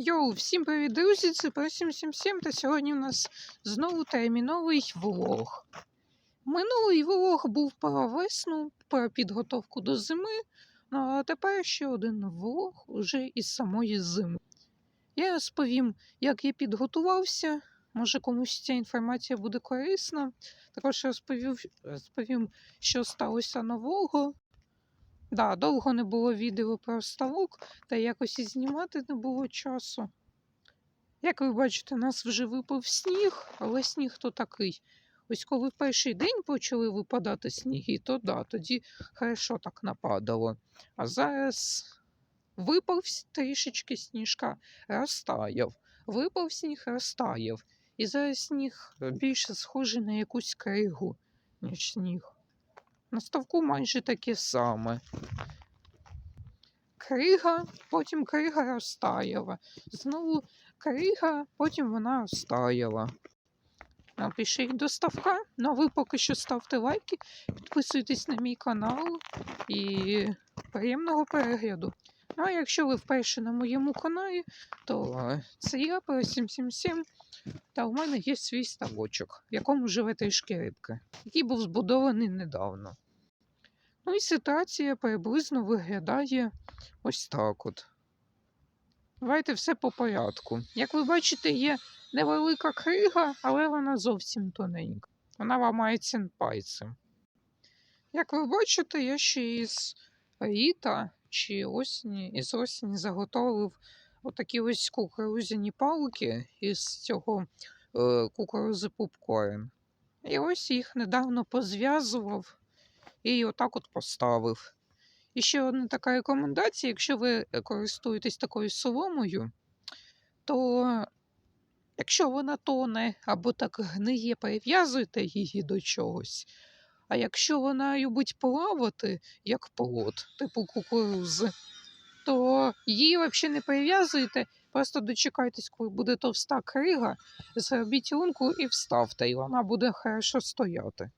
Йоу, всім привіт, друзі! Це про 777 та сьогодні у нас знову терміновий влог. Минулий влог був про весну, про підготовку до зими, ну а тепер ще один влог уже із самої зими. Я розповім, як я підготувався. Може комусь ця інформація буде корисна. Також розповім, розповім що сталося нового. Да, довго не було відео про ставок, та якось і знімати не було часу. Як ви бачите, нас вже випав сніг, але сніг то такий. Ось коли в перший день почали випадати сніги, то да, тоді хорошо так нападало. А зараз випав трішечки сніжка, розтаяв. Випав сніг, розтаяв. І зараз сніг більше схожий на якусь кригу, ніж сніг. На ставку майже таке саме. Крига, потім крига розтаяла. Знову крига, потім вона розтаяла. Напишіть до ставка. Ну а ви поки що ставте лайки, підписуйтесь на мій канал і приємного перегляду. Ну а якщо ви вперше на моєму каналі, то це я про 777, та у мене є свій ставочок, в якому живе трішки рибки, який був збудований недавно. Ну і ситуація приблизно виглядає ось так от. Давайте все по порядку. Як ви бачите, є невелика крига, але вона зовсім тоненька. Вона ламається пальцем. Як ви бачите, я ще із літа чи осені, із осені заготовив отакі ось кукурузяні палки із цього е, кукурузи попкорн. І ось їх недавно позв'язував і отак от поставив. І ще одна така рекомендація: якщо ви е, користуєтесь такою соломою, то якщо вона тоне або так гниє, прив'язуйте її до чогось. А якщо вона любить плавати, як плод, типу кукурузи, то її взагалі не прив'язуйте, просто дочекайтесь, коли буде товста крига, зробіть лунку і вставте, і вона буде хорошо стояти.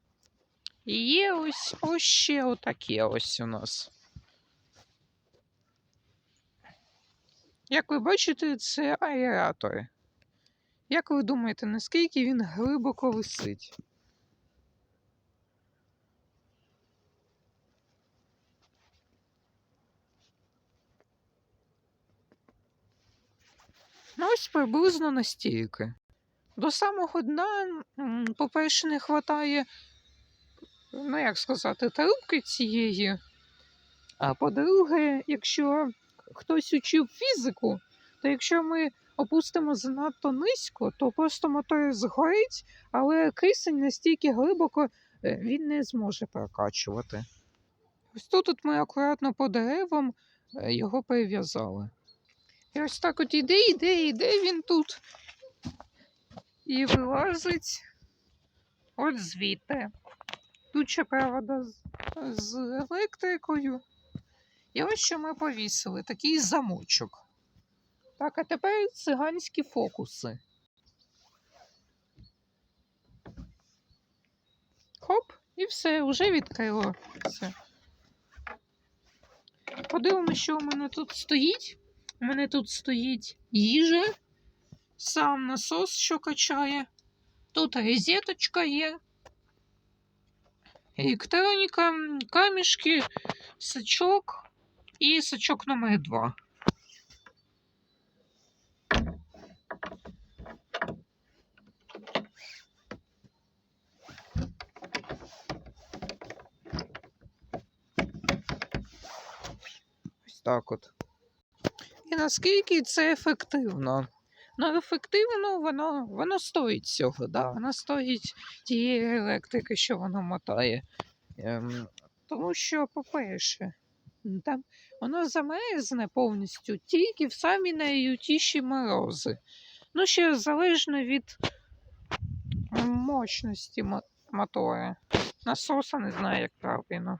Є ось, ось ще отаке ось у нас. Як ви бачите, це аератор. Як ви думаєте, наскільки він глибоко висить? Ну, ось приблизно настільки. До самого дна, по-перше, не вистачає ну як сказати, тарубки цієї. А по-друге, якщо хтось учив фізику, то якщо ми опустимо занадто низько, то просто мотор згорить, але кисень настільки глибоко е, він не зможе прокачувати. Ось тут от ми акуратно по деревам е, його прив'язали. І ось так от іде, іде, іде він тут. І вилазить от звідти. Тут ще провода з, з електрикою. І ось що ми повісили, такий замочок. Так, а тепер циганські фокуси. Хоп, і все, вже відкрило це. Подивимося, що у мене тут стоїть. У мене тут стоїть їжа, сам насос, що качає. Тут розеточка є. Електроніка, камішки, сачок і сачок номер 2. Ось так от. І наскільки це ефективно? Ну, ефективно воно, воно стоїть цього, да? воно стоїть тієї електрики, що воно мотає. Ем, тому що, по-перше, там воно замерзне повністю тільки в самі найлютіші морози. Ну, ще залежно від мощності мо- мотора. Насоса не знаю, як правильно.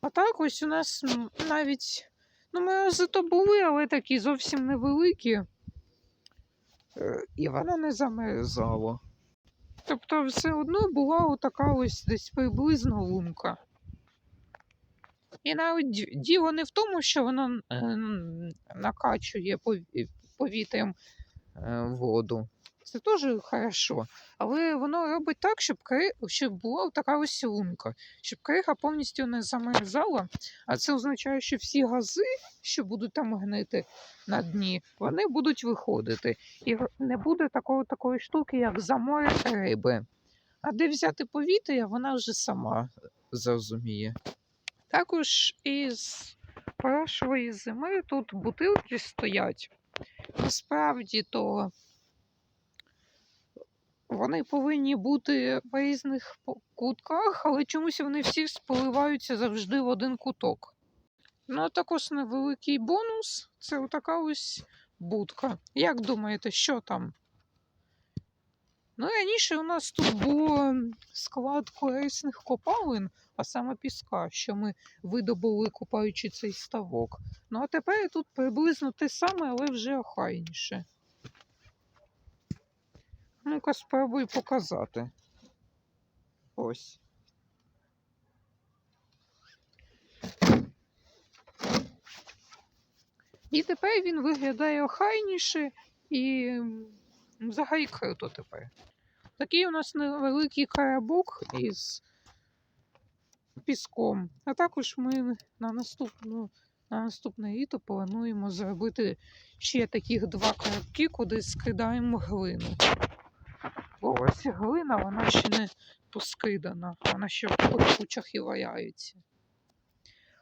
А так ось у нас навіть ну, морози то були, але такі зовсім невеликі. Е, І воно не замерзало. Тобто все одно була отака ось десь приблизно лунка. І навіть діло не в тому, що воно е, накачує повітрям е, воду. Це теж хорошо. Але воно робить так, щоб, кри... щоб була така ось лунка, щоб крига повністю не замерзала. А це означає, що всі гази, що будуть там гнити на дні, вони будуть виходити. І не буде такої, такої штуки, як замор риби. А де взяти повітря, вона вже сама зрозуміє. Також із прошлої зими тут бутилки стоять. Насправді то вони повинні бути в різних кутках, але чомусь вони всі спливаються завжди в один куток. Ну, а також невеликий бонус це отака ось будка. Як думаєте, що там? Ну, раніше у нас тут було склад корисних копалин, а саме піска, що ми видобули, купаючи цей ставок. Ну а тепер тут приблизно те саме, але вже охайніше. Ну-ка, спробуй показати. Ось. І тепер він виглядає охайніше і взагалі круто тепер. Такий у нас невеликий карабук із піском. А також ми на наступну на наступне літо плануємо зробити ще таких два коробки, куди скидаємо глину. Бо ось глина, вона ще не поскидана, вона ще в кучах і валяється.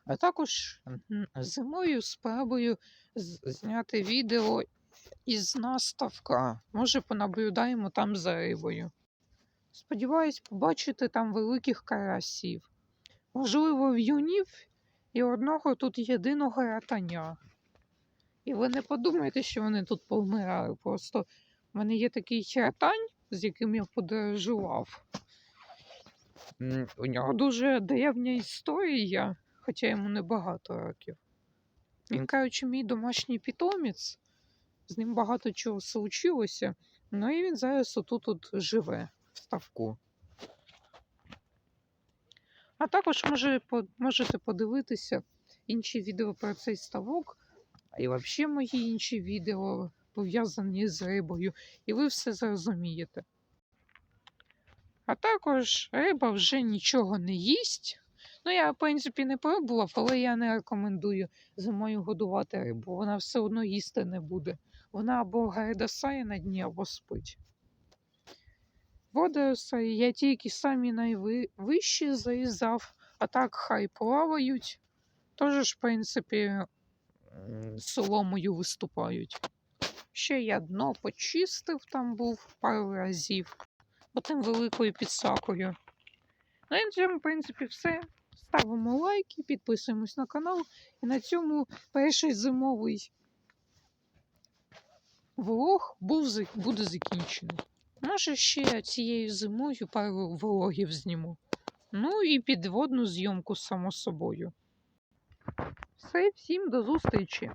А також зимою спробую зняти відео із наставка. Може, понаблюдаємо там за рибою. Сподіваюсь, побачити там великих карасів. Можливо, в'юнів і одного тут єдиного ратаня. І ви не подумайте, що вони тут повмирали. Просто в мене є такий ратань, з яким я подорожував. У нього дуже древня історія, хоча йому небагато років. Він, кажучи, мій домашній питомець, з ним багато чого случилося. Ну і він зараз отут от живе в ставку. А також може, по- можете подивитися інші відео про цей ставок, і взагалі мої інші відео пов'язані з рибою, і ви все зрозумієте. А також риба вже нічого не їсть. Ну, я, в принципі, не пробував, але я не рекомендую зимою годувати рибу. Вона все одно їсти не буде. Вона або гайдасає на дні, або спить. Водорослі я тільки самі найвищі зарізав, а так хай плавають. Тож, в принципі, соломою виступають. Ще я дно почистив, там був пару разів, потім великою підсакою. Ну і на цьому, в принципі, все. Ставимо лайки, підписуємось на канал. І на цьому перший зимовий влог був, буде закінчений. Може, ще цією зимою пару влогів зніму. Ну і підводну зйомку, само собою. Все, всім до зустрічі!